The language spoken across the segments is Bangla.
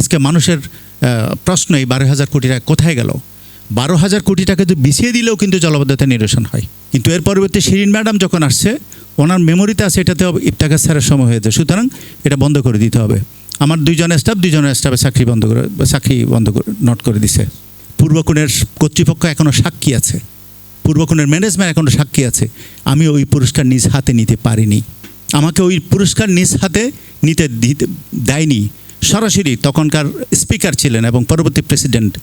আজকে মানুষের প্রশ্ন এই বারো হাজার কোটি টাকা কোথায় গেল? বারো হাজার কোটি টাকা যদি বিছিয়ে দিলেও কিন্তু জলবদ্ধতা নিরসন হয়। কিন্তু এর পরবর্তী শিরিন ম্যাডাম যখন আসছে, ওনার মেমোরিতে আছে এটাতে ইফতাকার স্যারের সময় হয়েছে। সুতরাং এটা বন্ধ করে দিতে হবে। আমার দুইজন স্টাফ দুইজনের স্টাফে চাকরি বন্ধ করে চাকরি বন্ধ করে নোট করে দিছে। পূর্বকোণের কর্তৃপক্ষ এখনও সাক্ষী আছে। পূর্বকোণের ম্যানেজমেন্ট এখনও সাক্ষী আছে। আমি ওই পুরস্কার নিজ হাতে নিতে পারিনি। আমাকে ওই পুরস্কার নিজ হাতে নিতে দিতে দেয়নি। সরাসরি তখনকার স্পিকার ছিলেন এবং পরবর্তী প্রেসিডেন্ট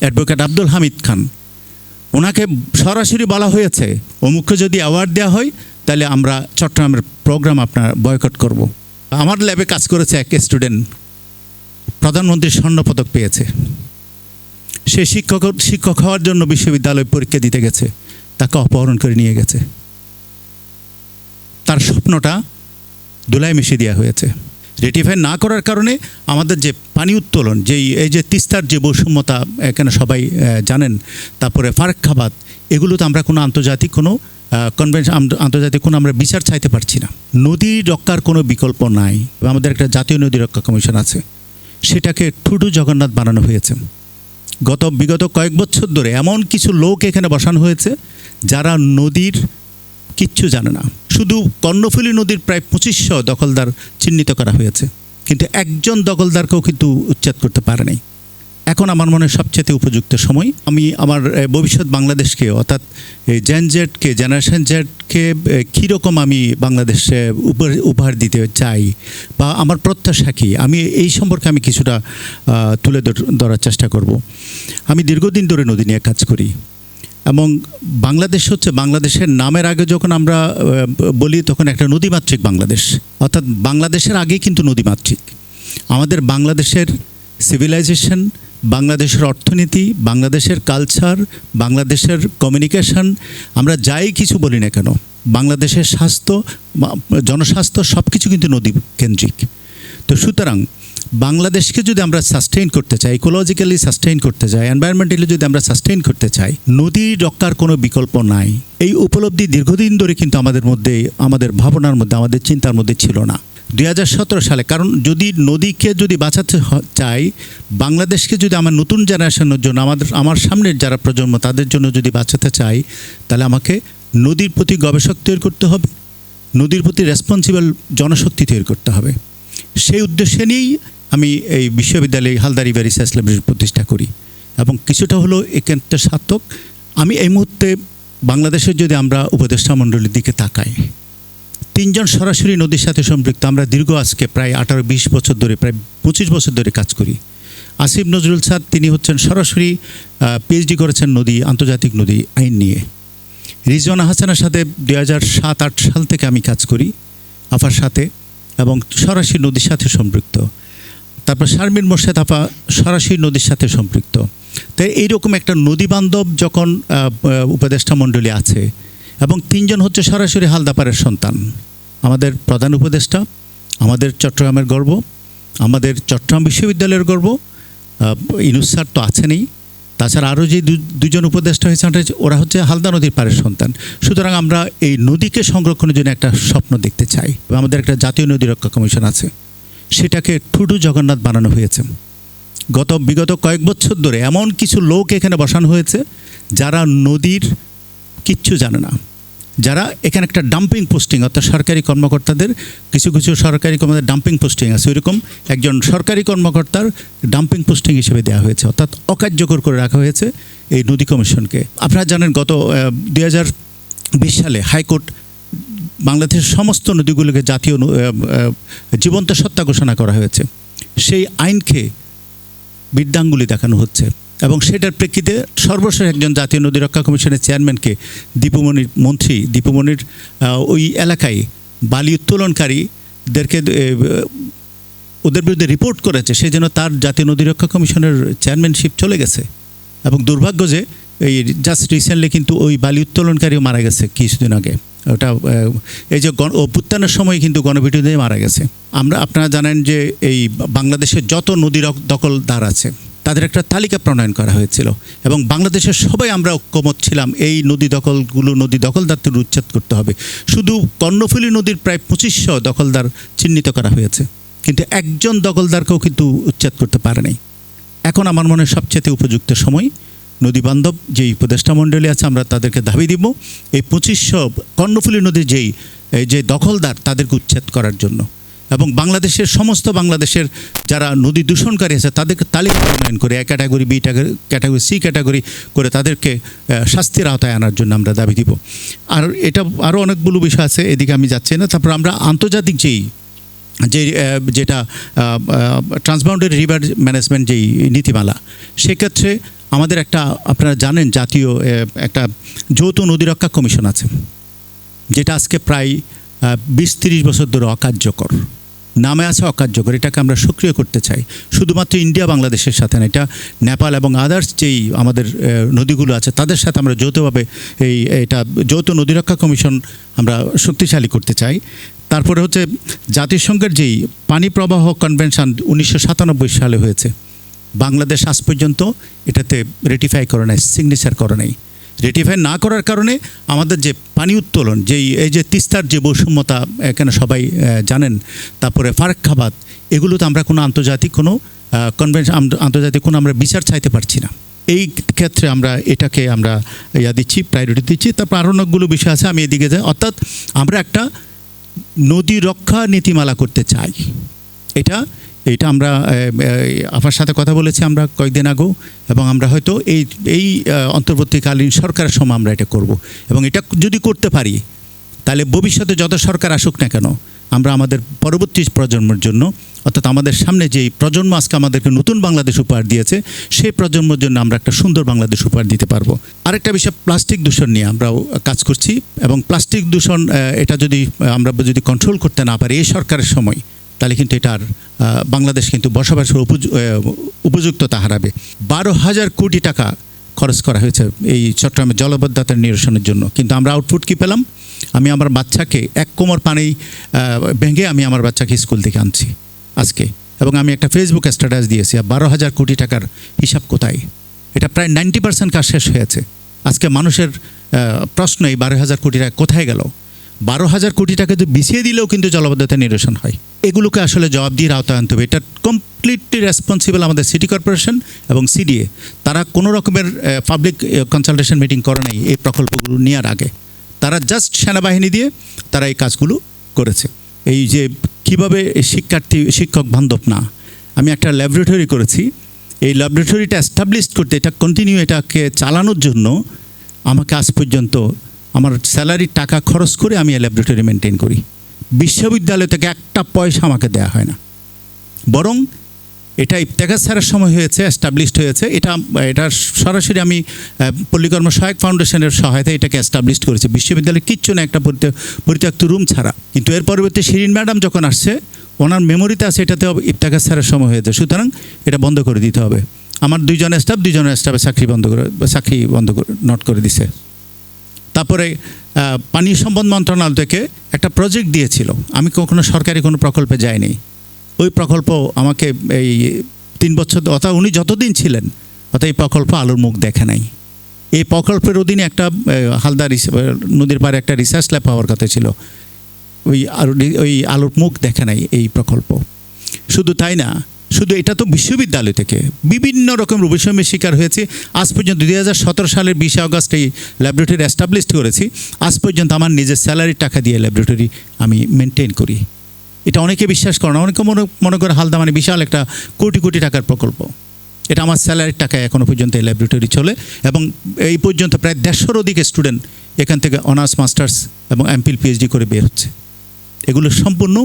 অ্যাডভোকেট আব্দুল হামিদ খান। ওনাকে সরাসরি বলা হয়েছে, অমুককে যদি অ্যাওয়ার্ড দেওয়া হয়, তাহলে আমরা চট্টগ্রামের প্রোগ্রাম আপনার বয়কট করব। আমার ল্যাবে কাজ করেছে এক স্টুডেন্ট প্রধানমন্ত্রী স্বর্ণপদক পেয়েছে। সে শিক্ষক শিক্ষক হওয়ার জন্য বিশ্ববিদ্যালয় পরীক্ষা দিতে গেছে, তাকে অপহরণ করে নিয়ে গেছে। তার স্বপ্নটা ধুলায় মিশিয়ে দেওয়া হয়েছে। রেটিফাই না করার কারণে আমাদের যে পানি উত্তোলন, যেই, এই যে তিস্তার যে বৈষম্যতা এখানে সবাই জানেন, তারপরে ফারাক্কাবাদ এগুলো তো আমরা কোনো আন্তর্জাতিক কোনো কনভেনশন আন্তর্জাতিক কোনো আমরা বিচার চাইতে পারছি না। নদী রক্ষার কোনো বিকল্প নাই। আমাদের একটা জাতীয় নদী রক্ষা কমিশন আছে। সেটাকে ঠুডু জগন্নাথ বানানো হয়েছে। গত, বিগত কয়েক বছর ধরে এমন কিছু লোক এখানে বসানো হয়েছে, যারা নদীর কিচ্ছু জানে না। শুধু কর্ণফুলী নদীর প্রায় পঁচিশশো দখলদার চিহ্নিত করা হয়েছে। কিন্তু একজন দখলদারকেও কিন্তু উচ্ছেদ করতে পারে নাই। এখন আমার মনে হয় সবচেয়ে উপযুক্ত সময়। আমি আমার ভবিষ্যৎ বাংলাদেশকে, অর্থাৎ এই জেন জেডকে জেনারেশন জেডকে কীরকম আমি বাংলাদেশে উপহার উপহার দিতে চাই বা আমার প্রত্যাশা কী? আমি এই সম্পর্কে আমি কিছুটা তুলে ধরার চেষ্টা করব। আমি দীর্ঘদিন ধরে নদী নিয়ে কাজ করি। এবং বাংলাদেশ হচ্ছে বাংলাদেশের নামের আগে যখন আমরা বলি তখন একটা নদীমাতৃক বাংলাদেশ। অর্থাৎ বাংলাদেশের আগেই কিন্তু নদীমাতৃক। আমাদের বাংলাদেশের সিভিলাইজেশন বাংলাদেশের অর্থনীতি, বাংলাদেশের কালচার বাংলাদেশের কমিউনিকেশন আমরা যাই কিছু বলি না কেন, বাংলাদেশের স্বাস্থ্য জনস্বাস্থ্য সব কিছু কিন্তু নদী কেন্দ্রিক তো সুতরাং বাংলাদেশকে যদি আমরা সাস্টেইন করতে চাই ইকোলজিক্যালি সাস্টেইন করতে চাই এনভায়রনমেন্টালি যদি আমরা সাস্টেইন করতে চাই, নদী রক্ষার কোনো বিকল্প নাই। এই উপলব্ধি দীর্ঘদিন ধরে কিন্তু আমাদের মধ্যে, আমাদের ভাবনার মধ্যে, আমাদের চিন্তার মধ্যে ছিল না। দুই হাজার সতেরো সালে, কারণ যদি নদীকে যদি বাঁচাতে চাই, বাংলাদেশকে যদি আমার নতুন জেনারেশনের জন্য, আমাদের, আমার সামনের যারা প্রজন্ম, তাদের জন্য যদি বাঁচাতে চাই, তাহলে আমাকে নদীর প্রতি গবেষক তৈরি করতে হবে, নদীর প্রতি রেসপন্সিবল জনশক্তি তৈরি করতে হবে। সেই উদ্দেশ্যে নিয়েই আমি এই বিশ্ববিদ্যালয়ে হালদারি বা রিসার্চ ল্যাবরেটরি প্রতিষ্ঠা করি। এবং কিছুটা হলো এখানটা সার্থক। আমি এই মুহূর্তে বাংলাদেশের যদি আমরা উপদেষ্টা মণ্ডলীর দিকে তাকাই, তিনজন সরাসরি নদীর সাথে সম্পৃক্ত, আমরা দীর্ঘ আজকে প্রায় আঠারো, বিশ বছর ধরে, প্রায় পঁচিশ বছর ধরে কাজ করি। আসিফ নজরুল স্যার, তিনি হচ্ছেন সরাসরি পিএইচডি করেছেন নদী, আন্তর্জাতিক নদী আইন নিয়ে। রিজওয়ানা হাসানের সাথে দুই হাজার সাত, আট সাল থেকে আমি কাজ করি, আফার সাথে। এবং সরাসরি নদীর সাথে সম্পৃক্ত। তারপর শারমিন মোর্শেদ আপা সরাসরি নদীর সাথে সম্পৃক্ত। তাই এইরকম একটা নদী বান্ধব যখন উপদেষ্টা মণ্ডলী আছে এবং তিনজন হচ্ছে সরাসরি হালদাপাড়ের সন্তান। আমাদের প্রধান উপদেষ্টা আমাদের চট্টগ্রামের গর্ব আমাদের চট্টগ্রাম বিশ্ববিদ্যালয়ের গর্ব আহ, ইনুস স্যার তো আছেনই। তাছাড়া আরও যে দুজন উপদেষ্টা হয়েছে ওরা হচ্ছে হালদা নদীর পাড়ের সন্তান। সুতরাং আমরা এই নদীকে সংরক্ষণের জন্য একটা স্বপ্ন দেখতে চাই। আমাদের একটা জাতীয় নদী রক্ষা কমিশন আছে। সেটাকে ঠুটু জগন্নাথ বানানো হয়েছে। গত বিগত কয়েক বছর ধরে এমন কিছু লোক এখানে বসানো হয়েছে, যারা নদীর কিচ্ছু জানে না। যারা এখানে একটা ডাম্পিং পোস্টিং অর্থাৎ সরকারি কর্মকর্তাদের, কিছু কিছু সরকারি কর্মকর্তার ডাম্পিং পোস্টিং আছে। ওইরকম একজন সরকারি কর্মকর্তার ডাম্পিং পোস্টিং হিসেবে দেওয়া হয়েছে, অর্থাৎ অকার্যকর করে রাখা হয়েছে এই নদী কমিশনকে। আপনারা জানেন গত দুই হাজার বিশ সালে হাইকোর্ট বাংলাদেশের সমস্ত নদীগুলোকে জাতীয় জীবন্ত সত্তা ঘোষণা করা হয়েছে। সেই আইনকে বিদ্যাঙ্গুলি দেখানো হচ্ছে। এবং সেটার প্রেক্ষিতে সর্বশেষ একজন জাতীয় নদী রক্ষা কমিশনের চেয়ারম্যানকে দীপুমণির মন্ত্রী, দীপুমণির ওই এলাকায় বালি উত্তোলনকারীদেরকে ওদের বিরুদ্ধে রিপোর্ট করেছে সেই জন্য তার জাতীয় নদী রক্ষা কমিশনের চেয়ারম্যানশিপ চলে গেছে। এবং দুর্ভাগ্য যে, এই জাস্ট রিসেন্টলি কিন্তু ওই বালি উত্তোলনকারীও মারা গেছে কিছুদিন আগে। ওটা এই যে গণ, অভ্যুত্থানের সময় কিন্তু গণপিটুনিতে মারা গেছে। আমরা, আপনারা জানেন যে এই বাংলাদেশের যত নদী দখলদার আছে তাদের একটা তালিকা প্রণয়ন করা হয়েছিল এবং বাংলাদেশের সবাই আমরা ঐক্যমত ছিলাম, এই নদী দখলগুলো নদী দখলদারদের উচ্ছেদ করতে হবে। শুধু কর্ণফুলী নদীর প্রায় পঁচিশশো দখলদার চিহ্নিত করা হয়েছে, কিন্তু একজন দখলদারকেও কিন্তু উচ্ছেদ করতে পারে নাই। এখন আমার মনে হয় সবচেয়ে উপযুক্ত সময় নদী বান্ধব, যেই উপদেষ্টা মণ্ডলী আছে, আমরা তাদেরকে দাবি দিব, এই পঁচিশশো কর্ণফুলী নদীর যেই যে দখলদার, তাদেরকে উচ্ছেদ করার জন্য। এবং বাংলাদেশের সমস্ত বাংলাদেশের যারা নদী দূষণকারী আছে, তাদেরকে তালিকা প্রণয়ন করে, A category, B category C category করে তাদেরকে শাস্তির আওতায় আনার জন্য আমরা দাবি দিব। আর এটা আরও অনেকগুলো বিষয় আছে, এদিকে আমি যাচ্ছি না। তারপর আমরা আন্তর্জাতিক যেই, যে যেটা ট্রান্সবাউন্ডারি রিভার ম্যানেজমেন্ট যেই নীতিমালা, সেক্ষেত্রে আমাদের একটা, আপনারা জানেন, জাতীয় একটা যৌথ নদী রক্ষা কমিশন আছে, যেটা আজকে প্রায় বিশ তিরিশ বছর ধরে অকার্যকর। নামে আছে অকার্যকর, এটাকে আমরা সক্রিয় করতে চাই। শুধুমাত্র ইন্ডিয়া বাংলাদেশের সাথে না, এটা নেপাল এবং আদার্স যেই আমাদের নদীগুলো আছে, তাদের সাথে আমরা যৌথভাবে এই, এটা যৌথ নদী রক্ষা কমিশন আমরা শক্তিশালী করতে চাই। তারপরে হচ্ছে জাতিসংঘের যেই পানি প্রবাহ কনভেনশন উনিশশো সাতানব্বই সালে হয়েছে, বাংলাদেশ আজ পর্যন্ত এটাতে রেটিফাই করে নাই, সিগনেচার করে নাই। রেটিফাই না করার কারণে আমাদের যে পানি উত্তোলন, যেই, এই যে তিস্তার যে বৈষম্যতা এখানে সবাই জানেন, তারপরে ফারাক্কাবাদ, এগুলোতে আমরা কোনো আন্তর্জাতিক কোনো কনভেনশন আন্তর্জাতিক কোনো আমরা বিচার চাইতে পারছি না। এই ক্ষেত্রে আমরা এটাকে আমরা ইয়া দিচ্ছি প্রায়োরিটি দিচ্ছি। তারপর আরও অনেকগুলো বিষয় আছে, আমি এদিকে যাই। অর্থাৎ আমরা একটা নদী রক্ষা নীতিমালা করতে চাই। এটা এটা আমরা আপনার সাথে কথা বলেছি আমরা কয়েকদিন আগেও এবং আমরা হয়তো এই এই অন্তর্বর্তীকালীন সরকারের সময় আমরা এটা করব। এবং এটা যদি করতে পারি তাহলে ভবিষ্যতে যত সরকার আসুক না কেন আমরা আমাদের পরবর্তী প্রজন্মের জন্য অর্থাৎ আমাদের সামনে যেই প্রজন্ম আজকে আমাদেরকে নতুন বাংলাদেশ উপহার দিয়েছে সেই প্রজন্মের জন্য আমরা একটা সুন্দর বাংলাদেশ উপহার দিতে পারব। আরেকটা বিষয় প্লাস্টিক দূষণ নিয়ে আমরাও কাজ করছি এবং প্লাস্টিক দূষণ এটা যদি আমরা যদি কন্ট্রোল করতে না পারি এই সরকারের সময় তাহলে কিন্তু এটা আহ, বাংলাদেশ কিন্তু বসবাসের উপযুক্ততা হারাবে বারো হাজার কোটি টাকা খরচ করা হয়েছে এই চট্টগ্রামের জলবদ্ধতার নিরসনের জন্য। কিন্তু আমরা আউটপুট কি পেলাম? আমি আমার বাচ্চাকে এক কোমর পানি ভেঙে আমি আমার বাচ্চাকে স্কুল থেকে আনছি আজকে। এবং আমি একটা ফেসবুক স্ট্যাটাস দিয়েছি, আর বারো হাজার কোটি টাকার হিসাব কোথায়? এটা প্রায় নাইনটি পার্সেন্ট কাজ শেষ হয়েছে। আজকে মানুষের প্রশ্ন এই বারো হাজার কোটি টাকা কোথায় গেল? বারো হাজার কোটি টাকা যদি বিছিয়ে দিলেও কিন্তু জলবদ্ধতা নিরসন হয়। এগুলোকে আসলে জবাব দিয়ে আওতায় আনতে হবে। এটা কমপ্লিটলি রেসপন্সিবল আমাদের সিটি কর্পোরেশন এবং সিডিএ তারা কোনো রকমের পাবলিক কনসালটেশন মিটিং করে নাই এই প্রকল্পগুলো নেওয়ার আগে। তারা জাস্ট সেনাবাহিনী দিয়ে তারা এই কাজগুলো করেছে। এই যে কীভাবে শিক্ষার্থী, শিক্ষক বান্ধব না। আমি একটা ল্যাবরেটরি করেছি। এই ল্যাবরেটরিটা এস্টাবলিশ করতে এটা কন্টিনিউ এটাকে চালানোর জন্য আমাকে আজ পর্যন্ত আমার স্যালারির টাকা খরচ করে আমি ল্যাবরেটরি মেনটেন করি। বিশ্ববিদ্যালয় থেকে একটা পয়সা আমাকে দেওয়া হয় না। বরং এটা ইফতেখার স্যারের সময় হয়েছে এস্টাবলিশড হয়েছে। এটা এটা সরাসরি আমি পল্লীকর্ম সহায়ক ফাউন্ডেশনের সহায়তায় এটাকে এস্টাবলিশড করেছি। বিশ্ববিদ্যালয়ে কিচ্ছু না একটা পরিত্য- পরিত্যক্ত রুম ছাড়া। কিন্তু এর পরবর্তী শিরিন ম্যাডাম যখন আসছে, ওনার মেমোরিতে আছে এটাতে ইফতেখার স্যারের সময় হয়েছে। সুতরাং এটা বন্ধ করে দিতে হবে। আমার দুইজন স্টাফ দুইজনের স্টাফে চাকরি বন্ধ করে, চাকরি বন্ধ করে নট করে দিছে। তারপরে পানি সম্পদ মন্ত্রণালয় থেকে একটা প্রজেক্ট দিয়েছিল। আমি কখনো সরকারি কোনো প্রকল্পে যাইনি। ওই প্রকল্প আমাকে এই তিন বছর, অর্থাৎ উনি যতদিন ছিলেন, অর্থাৎ এই প্রকল্প আলোর মুখ দেখে নাই। এই প্রকল্পের অধীনে একটা হালদা নদীর পাড়ে একটা রিসার্চ ল্যাব হওয়ার কথা ছিল। ওই আলো ওই আলোর মুখ দেখে নাই এই প্রকল্প। শুধু তাই না শুধু এটা তো বিশ্ববিদ্যালয় থেকে। বিভিন্ন রকম বৈষম্যের শিকার হয়েছে। আজ পর্যন্ত দুই হাজার সতেরো সালের বিশে আগস্ট এই ল্যাবরেটরি এস্টাবলিশ করেছি। আজ পর্যন্ত আমার নিজের স্যালারির টাকা দিয়ে ল্যাবরেটরি আমি মেনটেন করি। এটা অনেকে বিশ্বাস করে না, অনেকে মনে মনে করে হালদা মানে বিশাল একটা কোটি কোটি টাকার প্রকল্প। এটা আমার স্যালারির টাকায় এখনও পর্যন্ত এই ল্যাবরেটরি চলে এবং এই পর্যন্ত প্রায় দেড়শোর অধিক স্টুডেন্ট এখান থেকে অনার্স মাস্টার্স এবং এমপিল পিএইচডি করে বের হচ্ছে। এগুলো সম্পূর্ণ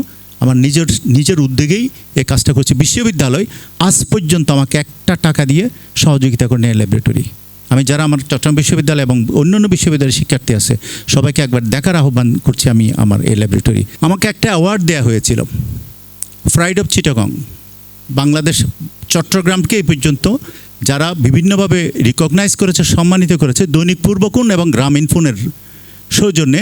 আমার নিজের নিজের উদ্যোগেই এই কাজটা করছি। বিশ্ববিদ্যালয় আজ পর্যন্ত আমাকে একটা টাকা দিয়ে সহযোগিতা করে নেয় ল্যাবরেটরি আমি যারা আমার চট্টগ্রাম বিশ্ববিদ্যালয় এবং অন্যান্য বিশ্ববিদ্যালয়ের শিক্ষার্থী আছে, সবাইকে একবার দেখার আহ্বান করছি আমি আমার এই ল্যাবরেটরি আমাকে একটা অ্যাওয়ার্ড দেওয়া হয়েছিল ফ্রাইড অফ চিটাগং বাংলাদেশ, চট্টগ্রামকে এই পর্যন্ত যারা বিভিন্নভাবে রিকগনাইজ করেছে, সম্মানিত করেছে, দৈনিক পূর্বকুণ এবং গ্রামীণ ফোনের সৌজন্যে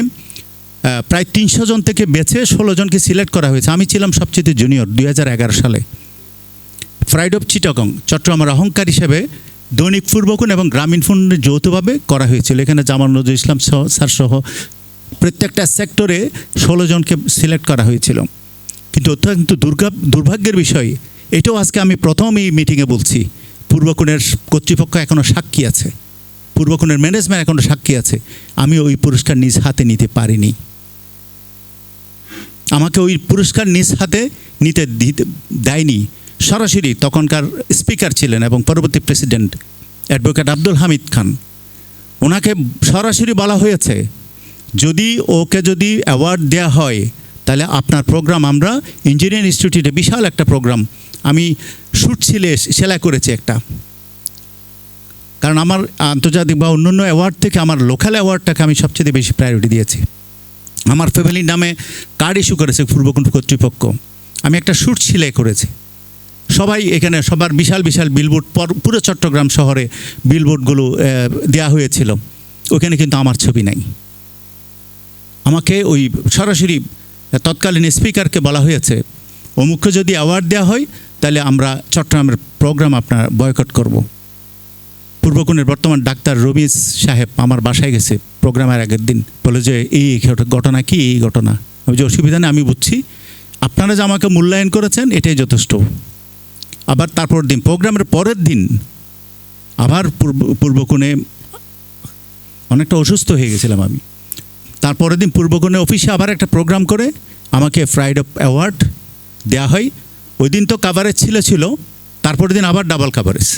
প্রায় তিনশো জন থেকে বেছে ষোলো জনকে সিলেক্ট করা হয়েছে। আমি ছিলাম সবচেয়ে জুনিয়র দুই হাজার এগারো সালে। ফ্রাইড অফ চিটাগং চট্টগ্রামের অহংকার হিসেবে দৈনিক পূর্বকুণ এবং গ্রামীণ ফোন যৌথভাবে করা হয়েছিল। এখানে জামাল নজরুল ইসলাম সহ, স্যার সহ প্রত্যেকটা সেক্টরে ষোলো জনকে সিলেক্ট করা হয়েছিল। কিন্তু অত্যন্ত দুর্গা, দুর্ভাগ্যের বিষয়, এটাও আজকে আমি প্রথম এই মিটিংয়ে বলছি। পূর্বকোণের কর্তৃপক্ষ এখনও সাক্ষী আছে। পূর্বকোণের ম্যানেজমেন্ট এখনও সাক্ষী আছে। আমি ওই পুরস্কার নিজ হাতে নিতে পারিনি। আমাকে ওই পুরস্কার নিজ হাতে নিতে দিতে দেয়নি। সরাসরি তখনকার স্পিকার ছিলেন এবং পরবর্তী প্রেসিডেন্ট অ্যাডভোকেট আব্দুল হামিদ খান। ওনাকে সরাসরি বলা হয়েছে, যদি ওকে যদি অ্যাওয়ার্ড দেওয়া হয়, তাহলে আপনার প্রোগ্রাম আমরা ইঞ্জিনিয়ারিং ইনস্টিটিউটে বিশাল একটা প্রোগ্রাম। আমি শুট ছিলে সেলাই করেছি একটা। কারণ আমার আন্তর্জাতিক বা অন্যান্য অ্যাওয়ার্ড থেকে আমার লোকাল অ্যাওয়ার্ডটাকে আমি সবচেয়ে বেশি প্রায়োরিটি দিয়েছি। আমার ফ্যামিলির নামে কার্ড ইস্যু করেছে পূর্বকুণ্ঠ কর্তৃপক্ষ। আমি একটা শ্যুট সেলাই করেছি। সবাই এখানে সবার বিশাল বিশাল বিলবোর্ড পর- চট্টগ্রাম শহরে বিলবোর্ডগুলো দেয়া হয়েছিল। ওখানে কিন্তু আমার ছবি নাই। আমাকে ওই সরাসরি তৎকালীন স্পিকারকে বলা হয়েছে, অমুককে যদি অ্যাওয়ার্ড দেওয়া হয়, তাহলে আমরা চট্টগ্রামের প্রোগ্রাম আপনার বয়কট করব। পূর্বকোণের বর্তমান ডাক্তার রবিজ সাহেব আমার বাসায় গেছে। প্রোগ্রামের আগের দিন বলে যে, এই ঘটনা কি এই ঘটনা? আমি যে, অসুবিধা নেই, আমি বুঝছি। আপনারা যে আমাকে মূল্যায়ন করেছেন, এটাই যথেষ্ট। আবার তারপর দিন, প্রোগ্রামের পরের দিন, আবার পূর্ব, পূর্বকোণে অনেকটা অসুস্থ হয়ে গেছিলাম আমি। তারপরের দিন পূর্বকোণে অফিসে আবার একটা প্রোগ্রাম করে আমাকে ফ্রাইড অ্যাওয়ার্ড দেওয়া হয়। ওই দিন তো কাভারেজ ছিল ছিল। তারপরের দিন আবার ডাবল কাভারেজ